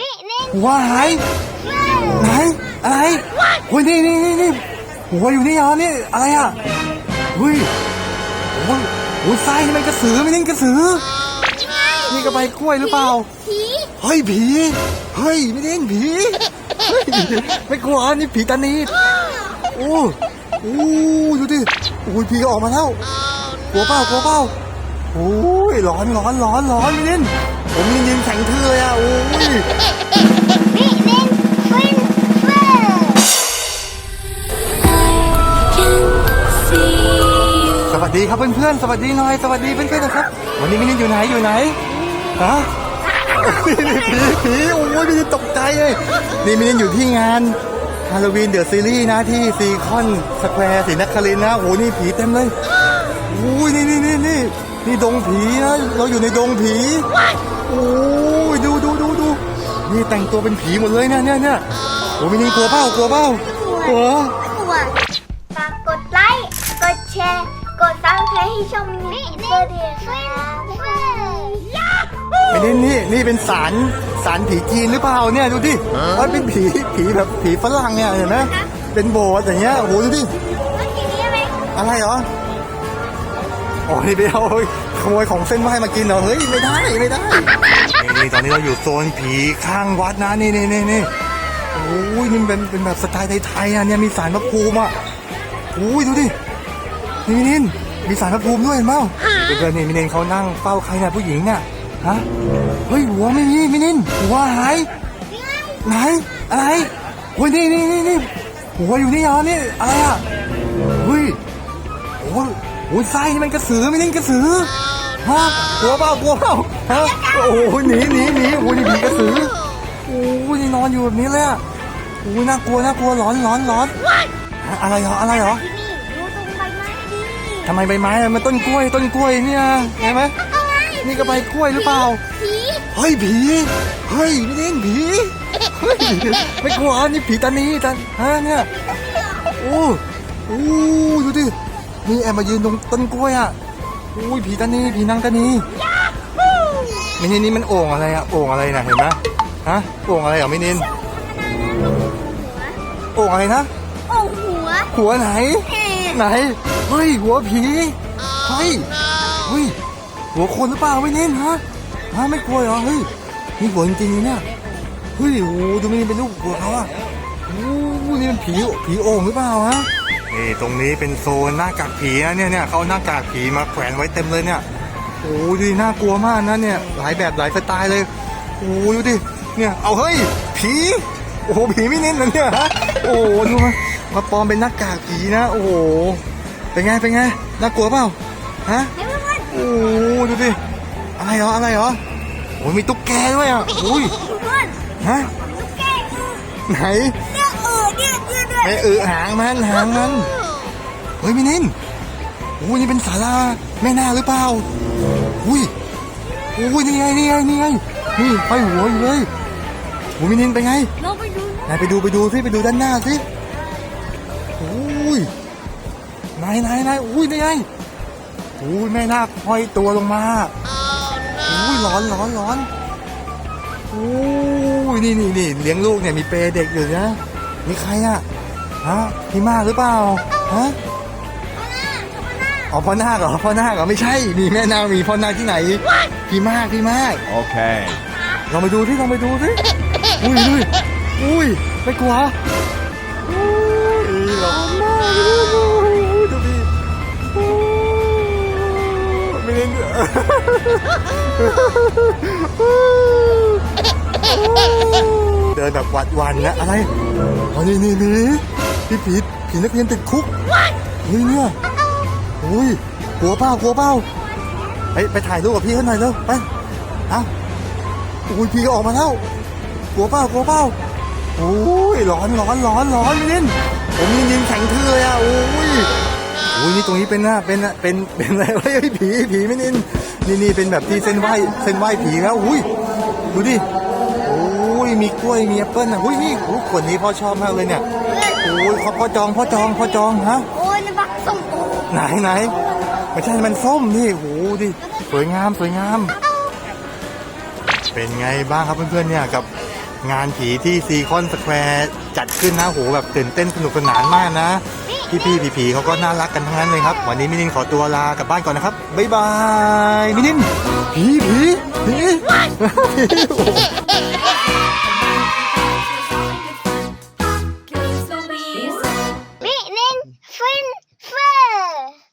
นี่นี่หัวหายไหนอะไรโอ้ยนี่นี่นี่นี่หัวอยู่นี่เหรอนี่อะไรอะเฮ้ยโอ้ยโอ้ยไส้นี่มันกระสือไม่ใช่กระสือ นี่กระใบกล้วยหรือเปล่าผีเฮ้ยผีเฮ้ยไม่ได้ผีเฮ้ยไม่กลัวนี่ผีตานีดโอ้โอ้ดูดิโอ้ยผีออกมาแล้วกลัวเปล่ากลัวเปล่าโอ้ยร้อนร้อนร้อนร้อนไม่เล่น ผมยังยืนแข็งทื่อเลยอะโอ้ยนี่นี่ฟินฟินสวัสดีครับเพื่อนๆ สวัสดีหน่อย สวัสดีเพื่อนๆนะครับ วันนี้มินินอยู่ไหนอยู่ไหนฮะโอ้ยนี่ผีผีโอ้ยมินินตกใจเลยนี่มินินอยู่ที่งานฮาโลวีนเดอะซีรีส์นะที่ซีคอนสแควร์ศรีนครินทร์นะโอ้โหนี่ผีเต็มเลย โอ้ยนี่นี่นี่นี่นี่ดงผีนะเราอยู่ในดงผีโอ้ยดูดูดูดูนี่แต่งตัวเป็นผีหมดเลยเนี่ยเนี่ยเนี่ยโอ้ยมินินกลัวเปล่ากลัวเปล่ากลัวตัวฝากกดไลค์กดแชร์กดซับสไครต์ให้ช่องนี้เพื่อเดียวฟินฟินยาฮูไอ้นี่นี่นี่เป็นสารสารผีจีนหรือเปล่าเนี่ยดูดิมันเป็นผีผีแบบผีฝรั่งเนี่ยเห็นไหมเป็นโบสถ์อย่างเงี้ยโอ้โหดูดิเมื่อกี้นี้ไหมอะไรเหรอ โอ้ยไปเอาขโมยของเส้นไหว้มากินเหรอเฮ้ยไม่ได้ไม่ได้นี่ตอนนี้เราอยู่โซนผีข้างวัดนะนี่นี่นี่นี่โอ้ยนี่เป็นเป็นแบบสไตล์ไทยๆอะเนี่ยมีสารพระภูมิอะโอ้ยดูดินี่มินินมีสารพระภูมิด้วยเห็นเปล่าเพื่อนนี่มินินเขานั่งเฝ้าใครเนี่ยผู้หญิงเนี่ยฮะเฮ้ยหัวไม่มีมินินหัวหายไหนอะไรโอ้ยนี่นี่นี่นี่หัวอยู่นี่เหรอนี่อะไรอะเฮ้ยโอ้ อ้ยไส้นี่มันกระสือไม่ใช่กระสือฮะกลัวเปล่ากลัวเปล่าฮะโอ้ยหนีหนีหนีโอ้ยนี่ผีกระสือโอ้ยนี่นอนอยู่แบบนี้เลยอะโอ้ยน่ากลัวน่ากลัวร้อนร้อนร้อนฮะอะไรเหรออะไรเหรอที่นี่ดูตรงใบไม้ดิทำไมใบไม้อะมันต้นกล้วยต้นกล้วยเนี่ยเห็นไหมอะไรนี่ก็ใบกล้วยหรือเปล่าผีเฮ้ยผีเฮ้ยไม่เล่นผีเฮ้ยไม่กลัวนี่ผีตานีตาฮะเนี่ยโอ้โอ้ดูดิ นี่แอบมายืนตรงต้นกล้วยอะโอ้ยผีตานีผีนางตานีมินินนี่มันโอ่งอะไรอะโอ่งอะไรนะเห็นไหมฮะโอ่งอะไรเหรอมินินโอ่งอะไรนะโอ้หัว หัวไหน ไหนเฮ้ยหัวผีเฮ้ยเฮ้ยหัวคนหรือเปล่าไม่เน้นฮะฮะไม่กลัวเหรอเฮ้ยนี่หัวจริงๆเลยเนี่ยเฮ้ยโอ้โหดูมันเป็นลูกหัวเขาอะโอ้โหนี่มันผีผีโอ่งหรือเปล่าฮะ นี่ตรงนี้เป็นโซนหน้ากากผีนะเนี่ยเนี่ยเขาเอาหน้ากากผีมาแขวนไว้เต็มเลยเนี่ยโอ้โหดูดิน่ากลัวมากนะเนี่ยหลายแบบหลายสไตล์เลยโอ้โหดูดิเนี่ยเอาเฮ้ยผีโอ้โหผีไม่เน้นเลยเนี่ยฮะโอ้โหดูมามาปลอมเป็นหน้ากากผีนะ โอ้โหเป็นไงเป็นไงน่ากลัวเปล่าฮะให้เพื่อนโอ้โหดูดิอะไรเหรออะไรเหรอโอ้ยมีตุ๊กแกด้วยอะโอ้ยๆเพื่อนฮะตุ๊กแกไหนเนี่ ยเออเนี่ยเนี่ยเนี่ยไม่เออหางมันหางมัน เฮ้ยมินินโอ้ยนี่เป็นศาลาแม่นาคหรือเปล่า อุ้ยโอ้ยนี่ไงนี่ไงนี่ไงนี่ไปหัวอยู่เลยโอ้ยมินินไปไงเราไปดูไหนไปดูไปดูสิไปดูด้านหน้าสิโอ้ยไหนไหนไหนอุ้ยนี่ไงโอ้ยแม่นาคห้อยตัวลงมาโอ้ยร้อนร้อนร้อนโอ้ยนี่นี่นี่เลี้ยงลูกเนี่ยมีเปรย์เด็กอยู่นะ นี่ใครอะฮะพี่มากหรือเปล่าฮะอ๋อพ่อนาคเหรอพ่อนาคเหรอไม่ใช่ มีแม่นาคมีพ่อนาคที่ไหน พี่มากพี่มาก Okay. ลองไปดูสิลองไปดูสิอุ้ยอุ้ยอุ้ยไม่กลัวอุ้ยร้อนมากเลยดูดิอุ้ยไม่เล่นเดินแบบหวัดหวันนะอะไรอ๋อนี่นี่นี่พี่ผีผีนักเรียนติดคุกเฮ้ยเนี่ยอุ้ยกลัวเปล่ากลัวเปล่าไปไปถ่ายรูปกับพี่เขาหน่อยเร็วไปเอาอุ้ยพี่ออกมาแล้วกลัวเปล่ากลัวเปล่าโอ้ยร้อนร้อนร้อนร้อนไม่เล่นผมยังยิงแข็งทื่อเลยอะโอ้ยโอ้ยนี่ตรงนี้เป็นนะเป็นนะเป็นเป็นอะไรเฮ้ยผีผีไม่นินนี่นี่เป็นแบบที่เส้นไหวเส้นไหวผีแล้วอุ้ยดูดิโอ้ย มีกล้วยมีแอปเปิ้ลอะอุ้ยนี่โอ้ยขวดนี้พ่อชอบมากเลยเนี่ยโอ้ยพ่อพ่อจองพ่อจองพ่อจองฮะโอ้ยนี่บักส่งโอ้ไหนไหนไม่ใช่มันส้มนี่โหดิสวยงามสวยงาม เป็นไงบ้างครับเพื่อนๆเนี่ยกับงานผีที่ซีคอนสแควร์จัดขึ้นนะโหแบบตื่นเต้นสนุกสนานมากนะ พี่ๆผีๆเขาก็น่ารักกันทั้งนั้นเลยครับ วันนี้มินินขอตัวลากลับบ้านก่อนนะครับบ๊ายบายมินินผีผีผี